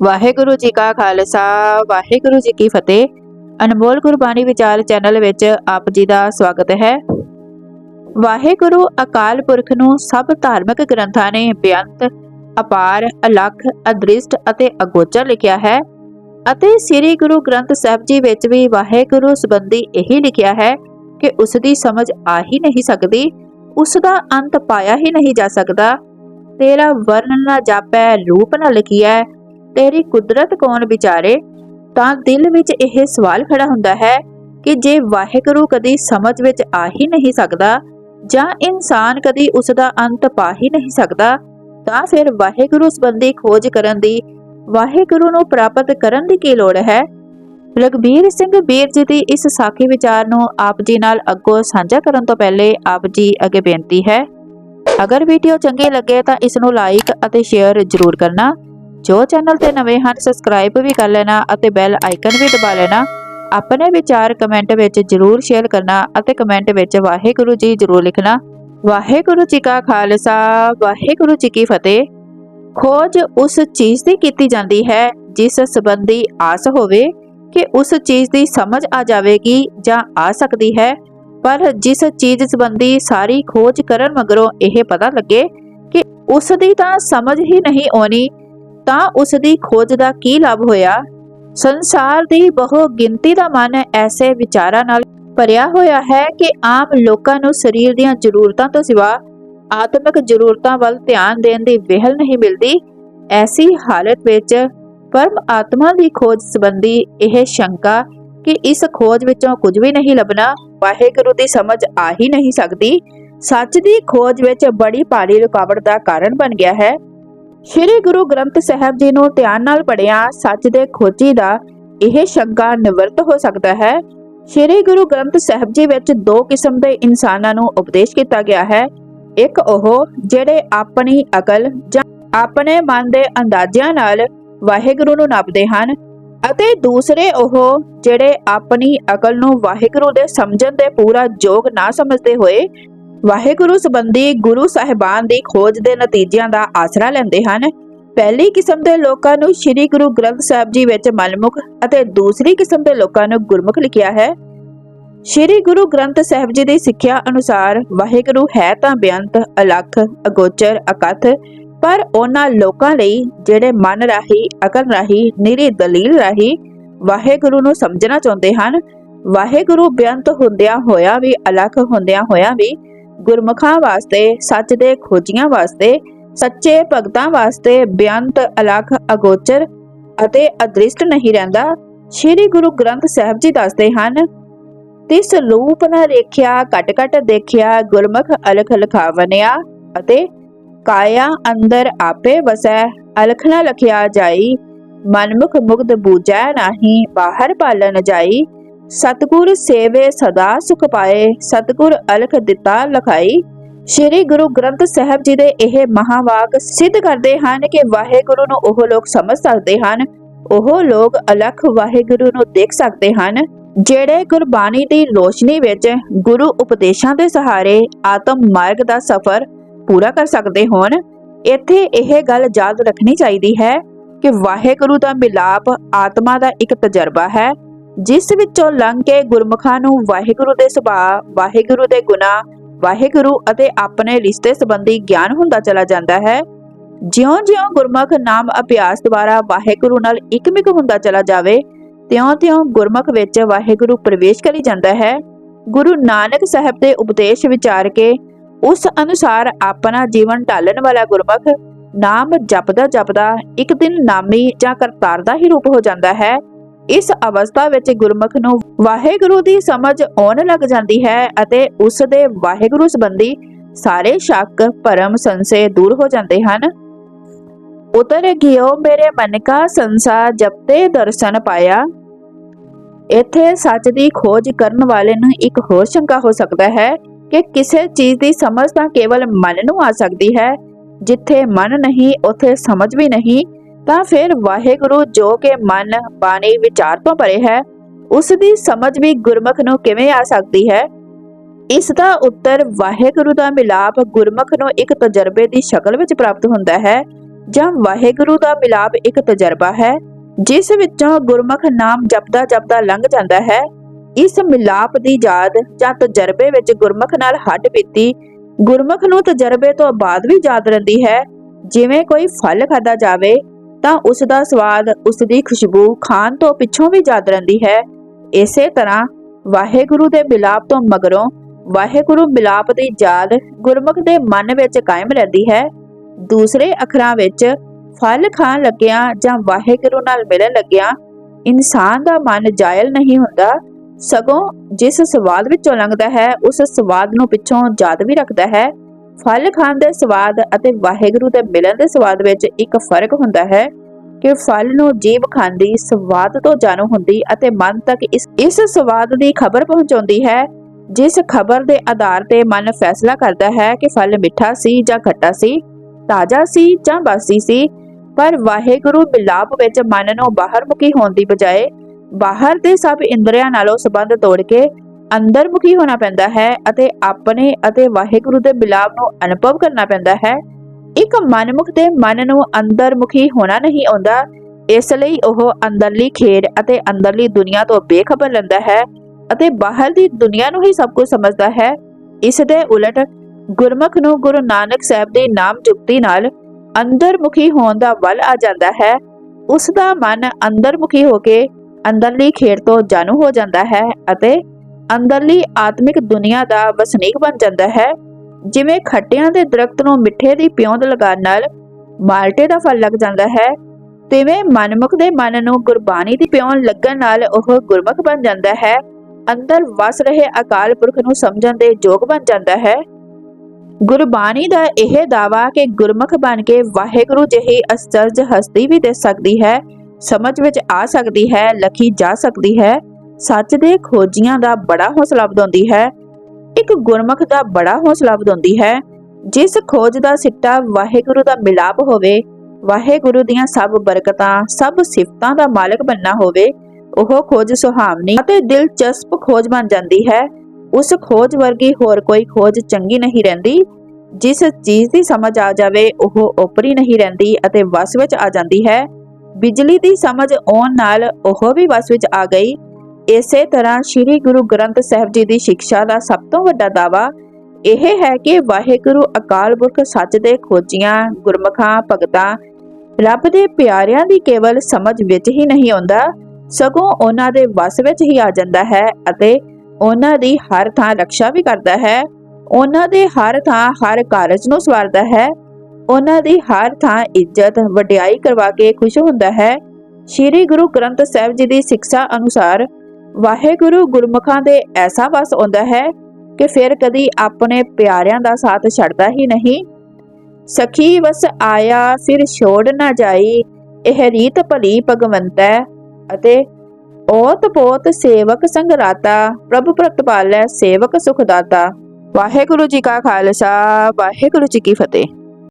ਵਾਹਿਗੁਰੂ ਜੀ ਕਾ ਖਾਲਸਾ, ਵਾਹਿਗੁਰੂ ਜੀ ਕੀ ਫਤਿਹ। ਅਨਮੋਲ ਗੁਰਬਾਣੀ ਵਿਚਾਰ ਚੈਨਲ ਵਿੱਚ ਆਪ ਜੀ ਦਾ ਸਵਾਗਤ ਹੈ। ਵਾਹਿਗੁਰੂ ਅਕਾਲ ਪੁਰਖ ਨੂੰ ਸਭ ਧਾਰਮਿਕ ਗ੍ਰੰਥਾਂ ਨੇ ਬੇਅੰਤ, ਅਪਾਰ, ਅਲਖ, ਅਦ੍ਰਿਸ਼ਟ ਅਤੇ ਅਗੋਚਰ ਲਿਖਿਆ ਹੈ ਅਤੇ ਸ੍ਰੀ ਗੁਰੂ ਗ੍ਰੰਥ ਸਾਹਿਬ ਜੀ ਵਿੱਚ ਵੀ ਵਾਹਿਗੁਰੂ ਸੰਬੰਧੀ ਇਹੀ ਲਿਖਿਆ ਹੈ ਕਿ ਉਸ ਦੀ ਸਮਝ ਆ ਹੀ ਨਹੀਂ ਸਕਦੀ ਉਸ ਦਾ ਅੰਤ ਪਾਇਆ ਹੀ ਨਹੀਂ ਜਾ ਸਕਦਾ। ਤੇਰਾ ਵਰਣਨ ਨਾ ਜਾਪੈ, ਰੂਪ ਨਾ ਲਿਖਿਆ ਤੇਰੀ ਕੁਦਰਤ ਕੌਣ ਵਿਚਾਰੇ? ਤਾਂ ਦਿਲ ਵਿੱਚ ਇਹ ਸਵਾਲ ਖੜਾ ਹੁੰਦਾ ਹੈ ਕਿ ਜੇ ਵਾਹਿਗੁਰੂ ਕਦੀ ਸਮਝ ਵਿੱਚ ਆ ਹੀ ਨਹੀਂ ਸਕਦਾ ਜਾਂ ਇਨਸਾਨ ਕਦੀ ਉਸ ਦਾ ਅੰਤ ਪਾ ਹੀ ਨਹੀਂ ਸਕਦਾ, ਤਾਂ ਫਿਰ ਵਾਹਿਗੁਰੂ ਸੰਬੰਧੀ ਖੋਜ ਕਰਨ ਦੀ, ਵਾਹਿਗੁਰੂ ਨੂੰ ਪ੍ਰਾਪਤ ਕਰਨ ਦੀ ਕੀ ਲੋੜ ਹੈ? ਰਗਬੀਰ ਸਿੰਘ ਬੀਰ ਜੀ ਦੀ ਇਸ ਸਾਖੀ ਵਿਚਾਰ ਨੂੰ ਆਪ ਜੀ ਨਾਲ ਅੱਗੋਂ ਸਾਂਝਾ ਕਰਨ ਤੋਂ ਪਹਿਲੇ ਆਪ ਜੀ ਅੱਗੇ ਬੇਨਤੀ ਹੈ। ਅਗਰ ਵੀਡੀਓ ਚੰਗੀ ਲੱਗੇ ਤਾਂ ਇਸ ਨੂੰ ਲਾਈਕ ਅਤੇ ਸ਼ੇਅਰ ਜ਼ਰੂਰ ਕਰਨਾ। ਜੋ ਚੈਨਲ ਤੇ ਨਵੇਂ ਹਨ ਸਬਸਕ੍ਰਾਈਬ ਵੀ ਕਰ ਲੈਣਾ ਅਤੇ ਬੈਲ ਆਈਕਨ ਵੀ ਦਬਾ ਲੈਣਾ। ਆਪਣੇ ਵਿਚਾਰ ਕਮੈਂਟ ਵਿੱਚ ਜ਼ਰੂਰ ਸ਼ੇਅਰ ਕਰਨਾ ਅਤੇ ਕਮੈਂਟ ਵਿੱਚ ਵਾਹਿਗੁਰੂ ਜੀ ਜ਼ਰੂਰ ਲਿਖਣਾ। ਵਾਹਿਗੁਰੂ ਜੀ ਕਾ ਖਾਲਸਾ, ਵਾਹਿਗੁਰੂ ਜੀ ਕੀ ਫਤਿਹ। ਖੋਜ ਉਸ ਚੀਜ਼ ਦੀ ਕੀਤੀ ਜਾਂਦੀ ਹੈ, ਜਿਸ ਸੰਬੰਧੀ ਆਸ ਹੋਵੇ ਕਿ ਉਸ ਚੀਜ਼ ਦੀ ਸਮਝ ਆ ਜਾਵੇਗੀ ਜਾਂ ਆ ਸਕਦੀ ਹੈ। ਪਰ ਜਿਸ ਚੀਜ਼ ਸੰਬੰਧੀ ਸਾਰੀ ਖੋਜ ਕਰਨ ਮਗਰੋਂ ਇਹ ਪਤਾ ਲੱਗੇ ਕਿ ਉਸ ਦੀ ਤਾਂ ਸਮਝ ਹੀ ਨਹੀਂ ਆਉਣੀ ਤਾਂ ਉਸ ਦੀ ਖੋਜ ਦਾ ਕੀ ਲਾਭ ਹੋਇਆ? ਸੰਸਾਰ ਦੀ ਬਹੁ ਗਿਣਤੀ ਦਾ ਮਨ ਐਸੇ ਵਿਚਾਰਾਂ ਨਾਲ ਭਰਿਆ ਹੋਇਆ ਹੈ ਕਿ ਆਮ ਲੋਕਾਂ ਨੂੰ ਸਰੀਰ ਦੀਆਂ ਜ਼ਰੂਰਤਾਂ ਤੋਂ ਸਿਵਾ ਆਤਮਿਕ ਜ਼ਰੂਰਤਾਂ ਵੱਲ ਧਿਆਨ ਦੇਣ ਦੀ ਵਿਹਲ ਨਹੀਂ ਮਿਲਦੀ। ਐਸੀ ਹਾਲਤ ਵਿੱਚ ਪਰਮ ਆਤਮਾ ਦੀ ਖੋਜ ਸੰਬੰਧੀ ਇਹ ਸ਼ੰਕਾ ਕਿ ਇਸ ਖੋਜ ਵਿੱਚੋਂ ਕੁਝ ਵੀ ਨਹੀਂ ਲੱਭਣਾ, ਵਾਹਿਗੁਰੂ ਦੀ ਸਮਝ ਆ ਹੀ ਨਹੀਂ ਸਕਦੀ। ਸੱਚ ਦੀ ਖੋਜ ਵਿੱਚ ਬੜੀ ਭਾਰੀ ਰੁਕਾਵਟ ਦਾ ਕਾਰਨ ਬਣ ਗਿਆ ਹੈ। ਸ੍ਰੀ ਗੁਰੂ ਗ੍ਰੰਥ ਸਾਹਿਬ ਜੀ ਨੂੰ ਧਿਆਨ ਨਾਲ ਪੜ੍ਹਿਆ, ਸੱਚ ਦੇ ਖੋਜੀ ਦਾ ਇਹ ਸ਼ੰਕਾ ਨਿਵਰਤ ਹੋ ਸਕਦਾ ਹੈ। ਸ੍ਰੀ ਗੁਰੂ ਗ੍ਰੰਥ ਸਾਹਿਬ ਜੀ ਵਿੱਚ ਦੋ ਕਿਸਮ ਦੇ ਇਨਸਾਨਾਂ ਨੂੰ ਉਪਦੇਸ਼ ਕੀਤਾ ਗਿਆ ਹੈ। ਇੱਕ ਉਹ ਜਿਹੜੇ ਆਪਣੀ ਅਕਲ ਜਾਂ ਆਪਣੇ ਮਨ ਦੇ ਅੰਦਾਜ਼ਿਆਂ ਨਾਲ ਵਾਹਿਗੁਰੂ ਨੂੰ ਨਾਪਦੇ ਹਨ ਅਤੇ ਦੂਸਰੇ ਉਹ ਜਿਹੜੇ ਆਪਣੀ ਅਕਲ ਨੂੰ ਵਾਹਿਗੁਰੂ ਦੇ ਸਮਝਣ ਦੇ ਪੂਰਾ ਯੋਗ ਨਾ ਸਮਝਦੇ ਹੋਏ ਵਾਹਿਗੁਰੂ ਸੰਬੰਧੀ ਗੁਰੂ ਸਾਹਿਬਾਨ ਦੀ ਖੋਜ ਦੇ ਨਤੀਜਿਆਂ ਦਾ ਆਸਰਾ ਲੈਂਦੇ ਹਨ। ਪਹਿਲੀ ਕਿਸਮ ਦੇ ਲੋਕਾਂ ਨੂੰ ਸ੍ਰੀ ਗੁਰੂ ਗ੍ਰੰਥ ਸਾਹਿਬ ਜੀ ਵਿੱਚ ਮਨਮੁਖ ਅਤੇ ਦੂਸਰੀ ਕਿਸਮ ਦੇ ਲੋਕਾਂ ਨੂੰ ਗੁਰਮੁਖ ਲਿਖਿਆ ਹੈ। ਸ੍ਰੀ ਗੁਰੂ ਗ੍ਰੰਥ ਸਾਹਿਬ ਜੀ ਦੀ ਸਿੱਖਿਆ ਅਨੁਸਾਰ ਵਾਹਿਗੁਰੂ ਹੈ ਤਾਂ ਬੇਅੰਤ, ਅਲਖ, ਅਗੋਚਰ, ਅਕਥ, ਪਰ ਉਹਨਾਂ ਲੋਕਾਂ ਲਈ ਜਿਹੜੇ ਮਨ ਰਾਹੀਂ, ਅਕਲ ਰਾਹੀਂ, ਨਿਰੀ ਦਲੀਲ ਰਾਹੀਂ ਵਾਹਿਗੁਰੂ ਨੂੰ ਸਮਝਣਾ ਚਾਹੁੰਦੇ ਹਨ। ਵਾਹਿਗੁਰੂ ਬੇਅੰਤ ਹੁੰਦਿਆਂ ਹੋਇਆ ਵੀ, ਅਲਖ ਹੁੰਦਿਆਂ ਹੋਇਆ ਵੀ ਗੁਰਮੁਖਾਂ ਵਾਸਤੇ, ਸੱਚ ਦੇ ਖੋਜੀਆਂ ਵਾਸਤੇ, ਸੱਚੇ ਭਗਤਾਂ ਵਾਸਤੇ ਬੇਅੰਤ ਅਲਖ ਅਗੋਚਰ ਅਤੇ ਅਦ੍ਰਿਸ਼ਟ ਨਹੀਂ ਰਹਿੰਦਾ, ਸ੍ਰੀ ਗੁਰੂ ਗ੍ਰੰਥ ਸਾਹਿਬ ਜੀ ਦੱਸਦੇ ਹਨ, ਤਿਸ ਰੂਪ ਨ ਰੇਖਿਆ, ਘਟ ਘਟ ਦੇਖਿਆ, ਗੁਰਮੁਖ ਅਲਖ ਲਖਾਵਨਿਆ ਅਤੇ ਕਾਇਆ ਅੰਦਰ ਆਪੇ ਵਸੈ, ਅਲਖ ਨਾ ਲਖਿਆ ਜਾਈ, ਮਨਮੁਖ ਮੁਗਧ ਬੂਝੈ ਨਾਹੀ, ਬਾਹਰ ਪਾਲਨ ਜਾਈ ਸਤਗੁਰ ਸੇਵੇ ਸਦਾ ਸੁਖ ਪਾਏ, ਸਤਗੁਰ ਅਲਖ ਦਿੱਤਾ ਲਖਾਈ। ਸ੍ਰੀ ਗੁਰੂ ਗ੍ਰੰਥ ਸਾਹਿਬ ਜੀ ਦੇ ਇਹ ਮਹਾਵਾਕ ਸਿੱਧ ਕਰਦੇ ਹਨ ਕਿ ਵਾਹਿਗੁਰੂ ਨੂੰ ਉਹ ਲੋਕ ਸਮਝ ਸਕਦੇ ਹਨ, ਉਹ ਲੋਕ ਅਲਖ ਵਾਹਿਗੁਰੂ ਨੂੰ ਦੇਖ ਸਕਦੇ ਹਨ, ਜਿਹੜੇ ਗੁਰਬਾਣੀ ਦੀ ਰੋਸ਼ਨੀ ਵਿੱਚ ਗੁਰੂ ਉਪਦੇਸ਼ਾਂ ਦੇ ਸਹਾਰੇ ਆਤਮ ਮਾਰਗ ਦਾ ਸਫ਼ਰ ਪੂਰਾ ਕਰ ਸਕਦੇ ਹੋਣ। ਇੱਥੇ ਇਹ ਗੱਲ ਯਾਦ ਰੱਖਣੀ ਚਾਹੀਦੀ ਹੈ ਕਿ ਵਾਹਿਗੁਰੂ ਦਾ ਮਿਲਾਪ ਆਤਮਾ ਦਾ ਇੱਕ ਤਜਰਬਾ ਹੈ ਜਿਸ ਵਿੱਚੋਂ ਲੰਘ ਕੇ ਗੁਰਮੁਖਾਂ ਨੂੰ ਵਾਹਿਗੁਰੂ ਦੇ ਸੁਭਾਅ, ਵਾਹਿਗੁਰੂ ਦੇ ਗੁਨਾਹ, ਵਾਹਿਗੁਰੂ ਅਤੇ ਆਪਣੇ ਰਿਸ਼ਤੇ ਸੰਬੰਧੀ ਗਿਆਨ ਹੁੰਦਾ ਚਲਾ ਜਾਂਦਾ ਹੈ, ਜਿਉਂ-ਜਿਉਂ ਗੁਰਮੁਖ ਨਾਮ ਅਭਿਆਸ ਦੁਆਰਾ ਵਾਹਿਗੁਰੂ ਨਾਲ ਇਕਮਿਕ ਹੁੰਦਾ ਚਲਾ ਜਾਵੇ, ਤਿਉਂ-ਤਿਉਂ ਗੁਰਮੁਖ ਵਿੱਚ ਵਾਹਿਗੁਰੂ ਪ੍ਰਵੇਸ਼ ਕਰੀ ਜਾਂਦਾ ਹੈ। ਗੁਰੂ ਨਾਨਕ ਸਾਹਿਬ ਦੇ ਉਪਦੇਸ਼ ਵਿਚਾਰ ਕੇ ਉਸ ਅਨੁਸਾਰ ਆਪਣਾ ਜੀਵਨ ਢਾਲਣ ਵਾਲਾ ਗੁਰਮੁਖ ਨਾਮ ਜਪਦਾ ਜਪਦਾ ਇੱਕ ਦਿਨ ਨਾਮੀ ਜਾਂ ਕਰਤਾਰ ਦਾ ਹੀ ਰੂਪ ਹੋ ਜਾਂਦਾ ਹੈ। ਇਸ ਅਵਸਥਾ ਵਿੱਚ ਗੁਰਮੁਖ ਨੂੰ ਵਾਹਿਗੁਰੂ ਦੀ ਸਮਝ ਆਉਣ ਲੱਗ ਜਾਂਦੀ ਹੈ ਅਤੇ ਉਸ ਦੇ ਵਾਹਿਗੁਰੂ ਸੰਬੰਧੀ ਸਾਰੇ ਸ਼ੱਕ, ਭਰਮ, ਸੰਸੇ ਦੂਰ ਹੋ ਜਾਂਦੇ ਹਨ। ਉਤਰ ਗਿਓ ਮੇਰੇ ਮਨ ਕਾ ਸੰਸਾ ਜਪਤੇ ਦਰਸ਼ਨ ਪਾਇਆ। ਇੱਥੇ ਸੱਚ ਦੀ ਖੋਜ ਕਰਨ ਵਾਲੇ ਨੂੰ ਇੱਕ ਹੋਰ ਸ਼ੰਕਾ ਹੋ ਸਕਦਾ ਹੈ ਕਿ ਕਿਸੇ ਚੀਜ਼ ਦੀ ਸਮਝ ਤਾਂ ਕੇਵਲ ਮਨ ਨੂੰ ਆ ਸਕਦੀ ਹੈ, ਜਿੱਥੇ ਮਨ ਨਹੀਂ, ਉੱਥੇ ਸਮਝ ਵੀ ਨਹੀਂ ਤਾਂ ਫਿਰ ਵਾਹਿਗੁਰੂ ਜੋ ਕਿ ਮਨ ਬਾਣੀ ਵਿਚਾਰ ਤੋਂ ਪਰੇ ਹੈ ਉਸ ਦੀ ਸਮਝ ਵੀ ਗੁਰਮੁਖ ਨੂੰ ਕਿਵੇਂ ਆ ਸਕਦੀ ਹੈ? ਇਸ ਦਾ ਉੱਤਰ ਵਾਹਿਗੁਰੂ ਦਾ ਮਿਲਾਪ ਗੁਰਮੁਖ ਨੂੰ ਇੱਕ ਤਜਰਬੇ ਦੀ ਸ਼ਕਲ ਵਿੱਚ ਪ੍ਰਾਪਤ ਹੁੰਦਾ ਹੈ, ਜਾਂ ਵਾਹਿਗੁਰੂ ਦਾ ਮਿਲਾਪ ਇੱਕ ਤਜਰਬਾ ਹੈ, ਜਿਸ ਵਿੱਚੋਂ ਗੁਰਮੁਖ ਨਾਮ ਜਪਦਾ ਜਪਦਾ ਲੰਘ ਜਾਂਦਾ ਹੈ। ਇਸ ਮਿਲਾਪ ਦੀ ਯਾਦ ਜਾਂ ਤਜਰਬੇ ਵਿੱਚ ਗੁਰਮੁਖ ਨਾਲ ਹੱਡ ਬੀਤੀ, ਗੁਰਮੁਖ ਨੂੰ ਤਜਰਬੇ ਤੋਂ ਬਾਅਦ ਵੀ ਯਾਦ ਰਹਿੰਦੀ ਹੈ, ਜਿਵੇਂ ਕੋਈ ਫਲ ਖਾਦਾ ਜਾਵੇ ਤਾਂ ਉਸ ਦਾ ਸਵਾਦ ਉਸ ਦੀ ਖੁਸ਼ਬੂ ਖਾਣ ਤੋਂ ਪਿੱਛੋਂ ਵੀ ਯਾਦ ਰਹਿੰਦੀ ਹੈ। ਇਸੇ ਤਰ੍ਹਾਂ ਵਾਹਿਗੁਰੂ ਦੇ ਮਿਲਾਪ ਤੋਂ ਮਗਰੋਂ ਵਾਹਿਗੁਰੂ ਮਿਲਾਪ ਦੀ ਯਾਦ ਗੁਰਮੁਖ ਦੇ ਮਨ ਵਿੱਚ ਕਾਇਮ ਰਹਿੰਦੀ ਹੈ। ਦੂਸਰੇ ਅੱਖਰਾਂ ਵਿੱਚ ਫਲ ਖਾਣ ਲੱਗਿਆ ਜਾਂ ਵਾਹਿਗੁਰੂ ਨਾਲ ਮਿਲਣ ਲੱਗਿਆ ਇਨਸਾਨ ਦਾ ਮਨ ਜਾਇਲ ਨਹੀਂ ਹੁੰਦਾ। ਸਗੋਂ ਜਿਸ ਸਵਾਦ ਵਿੱਚੋਂ ਲੰਘਦਾ ਹੈ, ਉਸ ਸਵਾਦ ਨੂੰ ਪਿੱਛੋਂ ਯਾਦ ਵੀ ਰੱਖਦਾ ਹੈ। ਫਲ ਖਾਣ ਦੇ ਸਵਾਦ ਅਤੇ ਵਾਹਿਗੁਰੂ ਦੇ ਮਿਲਣ ਦੇ ਸਵਾਦ ਵਿੱਚ ਇੱਕ ਫ਼ਰਕ ਹੁੰਦਾ ਹੈ ਕਿ ਫਲ ਨੂੰ ਜੀਭ ਖਾਂਦੀ ਸਵਾਦ ਤੋਂ ਜਾਣੂ ਹੁੰਦੀ ਅਤੇ ਮਨ ਤੱਕ ਇਸ ਇਸ ਸਵਾਦ ਦੀ ਖਬਰ ਪਹੁੰਚਾਉਂਦੀ ਹੈ, ਜਿਸ ਖਬਰ ਦੇ ਆਧਾਰ ਤੇ ਮਨ ਫੈਸਲਾ ਕਰਦਾ ਹੈ ਕਿ ਫਲ ਮਿੱਠਾ ਸੀ ਜਾਂ ਖੱਟਾ ਸੀ, ਤਾਜ਼ਾ ਸੀ ਜਾਂ ਬਾਸੀ ਸੀ, ਪਰ ਵਾਹਿਗੁਰੂ ਮਿਲਾਪ ਵਿੱਚ ਮਨ ਨੂੰ ਬਾਹਰਮੁਖੀ ਹੋਣ ਦੀ ਬਜਾਏ ਬਾਹਰ ਦੇ ਸਭ ਇੰਦਰੀਆਂ ਨਾਲੋਂ ਸੰਬੰਧ ਤੋੜ ਕੇ ਅੰਦਰਮੁਖੀ ਹੋਣਾ ਪੈਂਦਾ ਹੈ ਅਤੇ ਆਪਣੇ ਅਤੇ ਵਾਹਿਗੁਰੂ ਦੇ ਮਿਲਾਪ ਨੂੰ ਅਨੁਭਵ ਕਰਨਾ ਪੈਂਦਾ ਹੈ। ਇੱਕ ਮਨਮੁਖ ਦੇ ਮਨ ਨੂੰ ਅੰਦਰਮੁਖੀ ਹੋਣਾ ਨਹੀਂ ਆਉਂਦਾ। ਇਸ ਲਈ ਉਹ ਅੰਦਰਲੀ ਖੇਡ ਅਤੇ ਅੰਦਰਲੀ ਦੁਨੀਆ ਤੋਂ ਬੇਖਬਰ ਰਹਿੰਦਾ ਹੈ ਅਤੇ ਬਾਹਰ ਦੀ ਦੁਨੀਆ ਨੂੰ ਹੀ ਸਭ ਕੁਝ ਸਮਝਦਾ ਹੈ। ਇਸ ਦੇ ਉਲਟ ਗੁਰਮੁਖ ਨੂੰ ਗੁਰੂ ਨਾਨਕ ਸਾਹਿਬ ਦੇ ਨਾਮ ਜੁਗਤੀ ਨਾਲ ਅੰਦਰਮੁਖੀ ਹੋਣ ਦਾ ਵੱਲ ਆ ਜਾਂਦਾ ਹੈ। ਉਸ ਦਾ ਮਨ ਅੰਦਰਮੁਖੀ ਹੋ ਕੇ ਅੰਦਰਲੀ ਖੇਡ ਤੋਂ ਜਾਣੂ ਹੋ ਜਾਂਦਾ ਹੈ ਅਤੇ ਅੰਦਰਲੀ ਆਤਮਿਕ ਦੁਨੀਆ ਦਾ ਵਸਨੀਕ ਬਣ ਜਾਂਦਾ ਹੈ। ਜਿਵੇਂ ਖੱਟਿਆਂ ਦੇ ਦਰਖਤ ਨੂੰ ਮਿੱਠੇ ਦੀ ਪਿਉਂਦ ਲਗਾਉਣ ਨਾਲ ਮਾਲਟੇ ਦਾ ਫਲ ਲੱਗ ਜਾਂਦਾ ਹੈ, ਤਿਵੇਂ ਮਨਮੁਖ ਦੇ ਮਨ ਨੂੰ ਗੁਰਬਾਣੀ ਦੀ ਪਿਉਂਦ ਲੱਗਣ ਨਾਲ ਉਹ ਗੁਰਮੁਖ ਬਣ ਜਾਂਦਾ ਹੈ। ਅੰਦਰ ਵਸ ਰਹੇ ਅਕਾਲ ਪੁਰਖ ਨੂੰ ਸਮਝਣ ਦੇ ਯੋਗ ਬਣ ਜਾਂਦਾ ਹੈ। ਗੁਰਬਾਣੀ ਦਾ ਇਹ ਦਾਵਾ ਕਿ ਗੁਰਮੁਖ ਬਣ ਕੇ ਵਾਹਿਗੁਰੂ ਜਿਹੀ ਅਸਚਰਜ ਹਸਤੀ ਵੀ ਦੇ ਸਕਦੀ ਹੈ, ਸਮਝ ਵਿੱਚ ਆ ਸਕਦੀ ਹੈ, ਲਖੀ ਜਾ ਸਕਦੀ ਹੈ। ਸੱਚ ਦੇ ਖੋਜੀਆਂ ਦਾ ਬੜਾ ਹੌਸਲਾ ਵਧਾਉਂਦੀ ਹੈ। ਇੱਕ ਗੁਰਮੁਖ ਦਾ ਬੜਾ ਹੌਸਲਾ ਵਧਾਉਂਦੀ ਹੈ। ਜਿਸ ਖੋਜ ਦਾ ਸਿੱਟਾ ਵਾਹਿਗੁਰੂ ਦਾ ਮਿਲਾਪ ਹੋਵੇ, ਵਾਹਿਗੁਰੂ ਦੀਆਂ ਸਭ ਬਰਕਤਾਂ, ਸਭ ਸਿਫਤਾਂ ਦਾ ਮਾਲਕ ਬੰਨਾ ਹੋਵੇ, ਉਹ ਖੋਜ ਸੁਹਾਵਣੀ ਅਤੇ ਦਿਲਚਸਪ ਖੋਜ ਬਣ ਜਾਂਦੀ ਹੈ। ਉਸ ਖੋਜ ਵਰਗੀ ਹੋਰ ਕੋਈ ਖੋਜ ਚੰਗੀ ਨਹੀਂ ਰਹਿੰਦੀ। ਜਿਸ ਚੀਜ਼ ਦੀ ਸਮਝ ਆ ਜਾਵੇ, ਉਹ ਓਪਰੀ ਨਹੀਂ ਰਹਿੰਦੀ ਅਤੇ ਵਸ ਵਿੱਚ ਆ ਜਾਂਦੀ ਹੈ। ਬਿਜਲੀ ਦੀ ਸਮਝ ਆਉਣ ਨਾਲ ਉਹ ਵੀ ਵਸ ਵਿੱਚ ਆ ਗਈ। ਇਸੇ ਤਰ੍ਹਾਂ ਸ੍ਰੀ ਗੁਰੂ ਗ੍ਰੰਥ ਸਾਹਿਬ ਜੀ ਦੀ ਸਿੱਖਿਆ ਦਾ ਸਭ ਤੋਂ ਵੱਡਾ ਦਾਵਾ ਇਹ ਹੈ ਕਿ ਵਾਹਿਗੁਰੂ ਅਕਾਲ ਪੁਰਖ ਸੱਚ ਦੇ ਖੋਜੀਆਂ, ਗੁਰਮਖਾਂ, ਭਗਤਾਂ, ਰੱਬ ਦੇ ਪਿਆਰਿਆਂ ਦੀ ਕੇਵਲ ਸਮਝ ਵਿੱਚ ਹੀ ਨਹੀਂ ਆਉਂਦਾ, ਸਗੋਂ ਉਹਨਾਂ ਦੇ ਵਸ ਵਿੱਚ ਹੀ ਆ ਜਾਂਦਾ ਹੈ ਅਤੇ ਉਹਨਾਂ ਦੀ ਹਰ ਥਾਂ ਰੱਖਿਆ ਵੀ ਕਰਦਾ ਹੈ। ਉਹਨਾਂ ਦੇ ਹਰ ਥਾਂ ਹਰ ਕਾਰਜ ਨੂੰ ਸਵਾਰਦਾ ਹੈ। ਉਹਨਾਂ ਦੀ ਹਰ ਥਾਂ ਇੱਜ਼ਤ, ਵਡਿਆਈ ਕਰਵਾ ਕੇ ਖੁਸ਼ ਹੁੰਦਾ ਹੈ। ਸ੍ਰੀ ਗੁਰੂ ਗ੍ਰੰਥ ਸਾਹਿਬ ਜੀ ਦੀ ਸਿੱਖਿਆ ਅਨੁਸਾਰ ਵਾਹਿਗੁਰੂ ਗੁਰਮੁਖਾਂ ਦੇ ਐਸਾ ਵਸ ਆਉਂਦਾ ਹੈ ਕਿ ਫਿਰ ਕਦੀ ਆਪਣੇ ਪਿਆਰਿਆਂ ਦਾ ਸਾਥ ਛੱਡਦਾ ਹੀ ਨਹੀਂ। ਸਖੀ ਵਸ ਆਇਆ ਫਿਰ ਛੋੜ ਨਾ ਜਾਈ, ਇਹ ਰੀਤ ਭਲੀ ਭਗਵੰਤੈ ਅਤੇ ਓਤ ਪੋਤ ਸੇਵਕ ਸੰਗਰਾਤਾ, ਪ੍ਰਭੂ ਪ੍ਰਤਪਾਲੈ ਸੇਵਕ ਸੁਖ ਦਾਤਾ ਵਾਹਿਗੁਰੂ ਜੀ ਕਾ ਖਾਲਸਾ, ਵਾਹਿਗੁਰੂ ਜੀ ਕੀ ਫਤਿਹ।